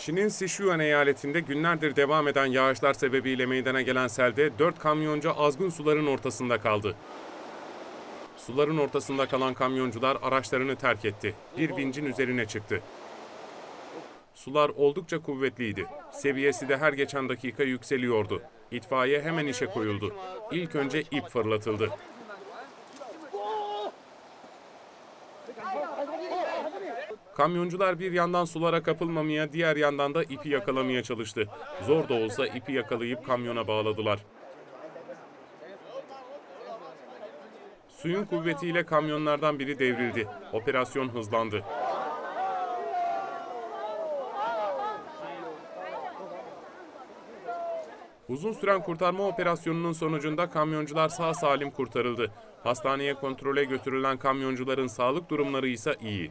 Çin'in Sichuan eyaletinde günlerdir devam eden yağışlar sebebiyle meydana gelen selde 4 kamyoncu azgın suların ortasında kaldı. Suların ortasında kalan kamyoncular araçlarını terk etti. Bir vincin üzerine çıktı. Sular oldukça kuvvetliydi. Seviyesi de her geçen dakika yükseliyordu. İtfaiye hemen işe koyuldu. İlk önce ip fırlatıldı. Kamyoncular bir yandan sulara kapılmamaya, diğer yandan da ipi yakalamaya çalıştı. Zor da olsa ipi yakalayıp kamyona bağladılar. Suyun kuvvetiyle kamyonlardan biri devrildi. Operasyon hızlandı. Uzun süren kurtarma operasyonunun sonucunda kamyoncular sağ salim kurtarıldı. Hastaneye kontrole götürülen kamyoncuların sağlık durumları ise iyi.